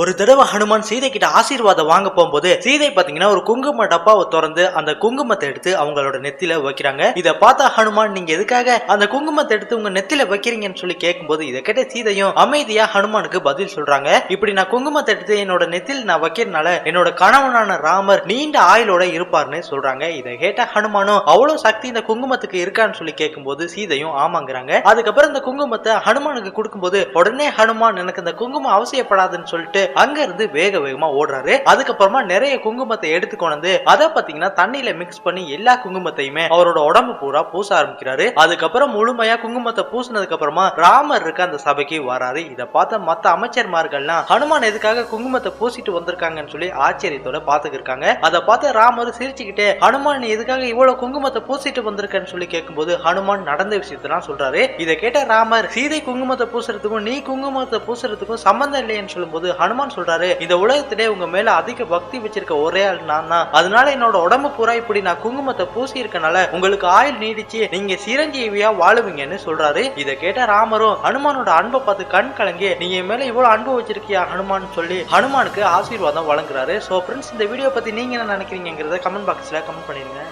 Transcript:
ஒரு தடவை ஹனுமான் சீதை கிட்ட ஆசீர்வாதம் வாங்க போகும்போது சீதை பாத்தீங்கன்னா ஒரு குங்கும டப்பாவை திறந்து அந்த குங்குமத்தை எடுத்து அவங்களோட நெத்தில வைக்கிறாங்க. இதை பார்த்தா ஹனுமான் நீங்க எதுக்காக அந்த குங்குமத்தை எடுத்து உங்க நெத்தில வைக்கிறீங்கன்னு சொல்லி கேட்கும்போது இதை கேட்ட சீதையும் அமைதியா ஹனுமானுக்கு பதில் சொல்றாங்க. இப்படி நான் குங்குமத்தை எடுத்து என்னோட நெத்தில் நான் வைக்கிறதுனால என்னோட கணவனான ராமர் நீண்ட ஆயுளோட இருப்பார்னு சொல்றாங்க. இதை கேட்ட ஹனுமானும் அவ்வளவு சக்தி இந்த குங்குமத்துக்கு இருக்கான்னு சொல்லி கேட்கும்போது சீதையும் ஆமாங்கிறாங்க. அதுக்கப்புறம் இந்த குங்குமத்தை ஹனுமானுக்கு கொடுக்கும்போது உடனே ஹனுமான் எனக்கு இந்த குங்குமம் அவசியப்படாதுன்னு சொல்லிட்டு அங்க இருந்து வேக வேகமா ஓடுறாரு. அதுக்கப்புறமா நிறைய குங்குமத்தை எடுத்து கொண்டு அதை பாத்தீங்கன்னா தண்ணியில மிக்ஸ் பண்ணி எல்லா குங்குமத்தையுமே அவரோட உடம்பு பூரா பூச ஆரம்பிக்கிறாரு. அதுக்கப்புறம் முழுமையா குங்குமத்தை பூசினதுக்கு அப்புறமா ராமர் இருக்க அந்த சபைக்கு வராரு. இதை பார்த்த மத்த அமைச்சர்மார்கள்லாம் ஹனுமான் எதுக்காக குங்குமத்தை பூசிட்டு வந்திருக்காங்கன்னு சொல்லி ஆச்சரியத்தோட பாத்துக்கு இருக்காங்க அதை பார்த்து ராமர் சிரிச்சுக்கிட்டே ஹனுமான் எதுக்காக இவ்வளவு குங்குமத்தை பூசிட்டு வந்திருக்கன்னு சொல்லி கேட்கும்போது ஹனுமான் நடந்த விஷயத்தெல்லாம் சொல்றாரு. இதை கேட்ட ராமர் சீதை குங்குமத்தை பூசுறதுக்கும் நீ குங்குமத்தை பூசுறதுக்கும் சம்பந்தம் இல்லைன்னு சொல்லும்போது ஹனுமான் சொல்றாரு இந்த உலகத்திலே உங்க மேல அதிக பக்தி வச்சிருக்க ஒரே ஆள் நான் தான் அதனால என்னோட உடம்பு பூரா இப்படி நான் குங்குமத்தை பூசி இருக்கனால உங்களுக்கு ஆயுள் நீடிச்சு நீங்க சிரஞ்சீவியா வாழுவீங்கன்னு சொல்றாரு. இதை கேட்ட ராமரும் ஹனுமானோட அன்பை பார்த்து கண் கலங்கி நீங்க மேல இவ்வளவு அன்பு வச்சிருக்கியா ஹனுமான் சொல்லி ஹனுமானுக்கு ஆசீர்வாதம் வழங்குறாரு. சோ ஃப்ரெண்ட்ஸ் இந்த வீடியோ பத்தி நீங்க என்ன நினைக்கிறீங்கிறத கமெண்ட் பாக்ஸ்ல கமெண்ட் பண்ணிருங்க